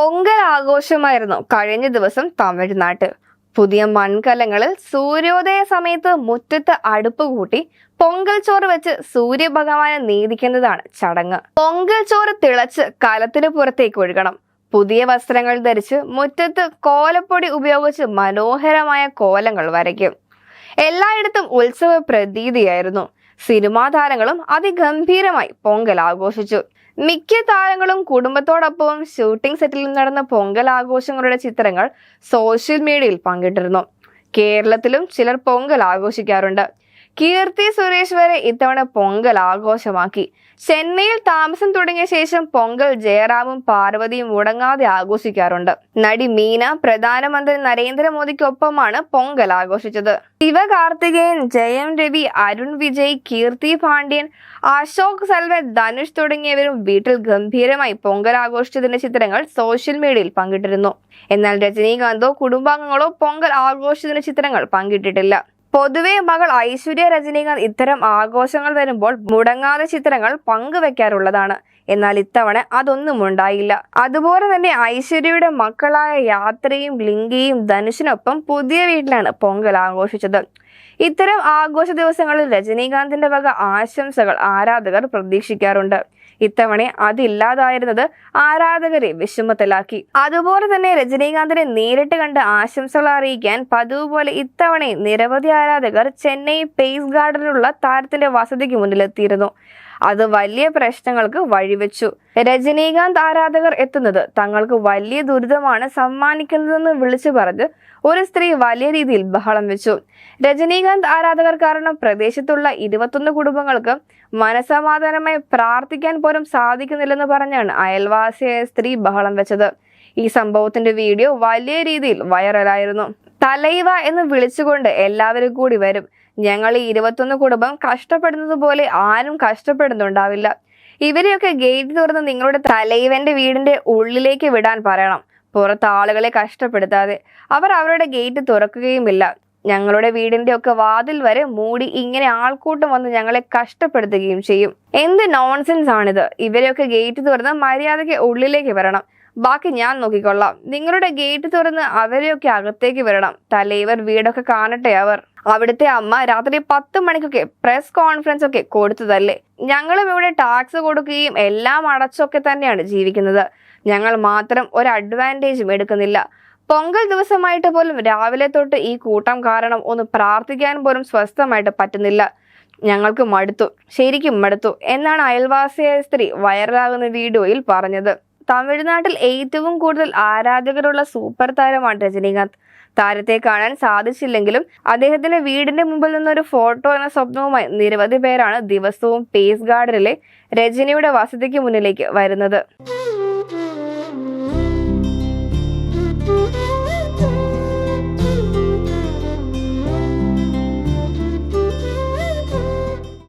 പൊങ്കൽ ആഘോഷമായിരുന്നു കഴിഞ്ഞ ദിവസം തമിഴ്നാട്ട്. പുതിയ മൺകലങ്ങളിൽ സൂര്യോദയ സമയത്ത് മുറ്റത്ത് അടുപ്പ് കൂട്ടി പൊങ്കൽ ചോറ് വെച്ച് സൂര്യഭഗവാനെ നീതിക്കുന്നതാണ് ചടങ്ങ്. പൊങ്കൽ ചോറ് തിളച്ച് കലത്തിന് പുറത്തേക്ക് ഒഴുകണം. പുതിയ വസ്ത്രങ്ങൾ ധരിച്ച് മുറ്റത്ത് കോലപ്പൊടി ഉപയോഗിച്ച് മനോഹരമായ കോലങ്ങൾ വരയ്ക്കും. എല്ലായിടത്തും ഉത്സവ പ്രതീതിയായിരുന്നു. സിനിമാ താരങ്ങളും അതിഗംഭീരമായി പൊങ്കൽ ആഘോഷിച്ചു. മിക്ക താരങ്ങളും കുടുംബത്തോടൊപ്പം ഷൂട്ടിംഗ് സെറ്റിൽ നടന്ന പൊങ്കൽ ആഘോഷങ്ങളുടെ ചിത്രങ്ങൾ സോഷ്യൽ മീഡിയയിൽ പങ്കിട്ടിരുന്നു. കേരളത്തിലും ചിലർ പൊങ്കൽ ആഘോഷിക്കാറുണ്ട്. കീർത്തി സുരേഷ് വരെ ഇത്തവണ പൊങ്കൽ ആഘോഷമാക്കി. ചെന്നൈയിൽ താമസം തുടങ്ങിയ ശേഷം പൊങ്കൽ ജയറാമും പാർവതിയും മുടങ്ങാതെ ആഘോഷിക്കാറുണ്ട്. നടി മീന പ്രധാനമന്ത്രി നരേന്ദ്രമോദിക്കൊപ്പമാണ് പൊങ്കൽ ആഘോഷിച്ചത്. ശിവകാർത്തികേയൻ ജയം രവി അരുൺ വിജയ് കീർത്തി പാണ്ഡ്യൻ അശോക് സൽവൻ ധനുഷ് തുടങ്ങിയവരും വീട്ടിൽ ഗംഭീരമായി പൊങ്കൽ ആഘോഷിച്ചതിന്റെ ചിത്രങ്ങൾ സോഷ്യൽ മീഡിയയിൽ പങ്കിട്ടിരുന്നു. എന്നാൽ രജനീകാന്തോ കുടുംബാംഗങ്ങളോ പൊങ്കൽ ആഘോഷിച്ചതിന്റെ ചിത്രങ്ങൾ പങ്കിട്ടിട്ടില്ല. പൊതുവെ മകൾ ഐശ്വര്യ രജനീകാന്ത് ഇത്തരം ആഘോഷങ്ങൾ വരുമ്പോൾ മുടങ്ങാതെ ചിത്രങ്ങൾ പങ്കുവെക്കാറുള്ളതാണ്. എന്നാൽ ഇത്തവണ അതൊന്നും ഉണ്ടായില്ല. അതുപോലെ തന്നെ ഐശ്വര്യയുടെ മക്കളായ യാത്രയും ലിംഗിയും ധനുഷിനൊപ്പം പുതിയ വീട്ടിലാണ് പൊങ്കൽ ആഘോഷിച്ചത്. ഇത്തരം ആഘോഷ ദിവസങ്ങളിൽ രജനീകാന്തിന്റെ വക ആശംസകൾ ആരാധകർ പ്രതീക്ഷിക്കാറുണ്ട്. ഇത്തവണ അതില്ലാതായിരുന്നത് ആരാധകരെ വിഷമത്തിലാക്കി. അതുപോലെ തന്നെ രജനീകാന്തിനെ നേരിട്ട് കണ്ട് ആശംസകൾ അറിയിക്കാൻ പതിവ് പോലെ ഇത്തവണ നിരവധി ആരാധകർ ചെന്നൈ പേസ് ഗാർഡനിലുള്ള താരത്തിന്റെ വസതിക്ക് മുന്നിലെത്തിയിരുന്നു. അത് വലിയ പ്രശ്നങ്ങൾക്ക് വഴിവെച്ചു. രജനീകാന്ത് ആരാധകർ എത്തുന്നത് തങ്ങൾക്ക് വലിയ ദുരിതമാണ് സമ്മാനിക്കുന്നതെന്ന് വിളിച്ചു പറഞ്ഞ് ഒരു സ്ത്രീ വലിയ രീതിയിൽ ബഹളം വെച്ചു. രജനീകാന്ത് ആരാധകർ കാരണം പ്രദേശത്തുള്ള ഇരുപത്തൊന്ന് കുടുംബങ്ങൾക്ക് മനസമാധാനമായി പ്രാർത്ഥിക്കാൻ പോലും സാധിക്കുന്നില്ലെന്ന് പറഞ്ഞാണ് അയൽവാസിയായ സ്ത്രീ ബഹളം വെച്ചത്. ഈ സംഭവത്തിന്റെ വീഡിയോ വലിയ രീതിയിൽ വൈറലായിരുന്നു. തലൈവ എന്ന് വിളിച്ചുകൊണ്ട് എല്ലാവരും കൂടി വരും. ഞങ്ങൾ ഈ ഇരുപത്തൊന്ന് കുടുംബം കഷ്ടപ്പെടുന്നത് പോലെ ആരും കഷ്ടപ്പെടുന്നുണ്ടാവില്ല. ഇവരെയൊക്കെ ഗേറ്റ് തുറന്ന് നിങ്ങളുടെ തലൈവന്റെ വീടിന്റെ ഉള്ളിലേക്ക് വിടാൻ പറയണം. പുറത്ത് ആളുകളെ കഷ്ടപ്പെടുത്താതെ. അവർ അവരുടെ ഗേറ്റ് തുറക്കുകയുമില്ല. ഞങ്ങളുടെ വീടിന്റെ ഒക്കെ വാതിൽ വരെ മൂടി ഇങ്ങനെ ആൾക്കൂട്ടം വന്ന് ഞങ്ങളെ കഷ്ടപ്പെടുത്തുകയും ചെയ്യും. എന്ത് നോൺസെൻസ് ആണിത്. ഇവരെയൊക്കെ ഗേറ്റ് തുറന്ന് മര്യാദയ്ക്ക് ഉള്ളിലേക്ക് വരണം. ബാക്കി ഞാൻ നോക്കിക്കൊള്ളാം. നിങ്ങളുടെ ഗേറ്റ് തുറന്ന് അവരെയൊക്കെ അകത്തേക്ക് വരണം തലേവർ വീടൊക്കെ കാണട്ടെ അവർ. അവിടുത്തെ അമ്മ രാത്രി പത്ത് മണിക്കൊക്കെ പ്രസ് കോൺഫറൻസ് ഒക്കെ കൊടുത്തതല്ലേ? ഞങ്ങളും ഇവിടെ ടാക്സ് കൊടുക്കുകയും എല്ലാം അടച്ചൊക്കെ തന്നെയാണ് ജീവിക്കുന്നത്. ഞങ്ങൾ മാത്രം ഒരു അഡ്വാന്റേജും എടുക്കുന്നില്ല. പൊങ്കൽ ദിവസമായിട്ട് പോലും രാവിലെ തൊട്ട് ഈ കൂട്ടം കാരണം ഒന്ന് പ്രാർത്ഥിക്കാൻ പോലും സ്വസ്ഥമായിട്ട് പറ്റുന്നില്ല. ഞങ്ങൾക്ക് മടുത്തു. ശരിക്കും മടുത്തു. എന്നാണ് അയൽവാസിയായ സ്ത്രീ വൈറലാകുന്ന വീഡിയോയിൽ പറഞ്ഞത്. തമിഴ്നാട്ടിൽ ഏറ്റവും കൂടുതൽ ആരാധകരുള്ള സൂപ്പർ താരമാണ് രജനീകാന്ത്. താരത്തെ കാണാൻ സാധിച്ചില്ലെങ്കിലും അദ്ദേഹത്തിന്റെ വീടിന്റെ മുമ്പിൽ നിന്നൊരു ഫോട്ടോ എന്ന സ്വപ്നവുമായി നിരവധി പേരാണ് ദിവസവും പേസ് ഗാർഡനിലെ രജനിയുടെ വസതിക്ക് മുന്നിലേക്ക് വരുന്നത്.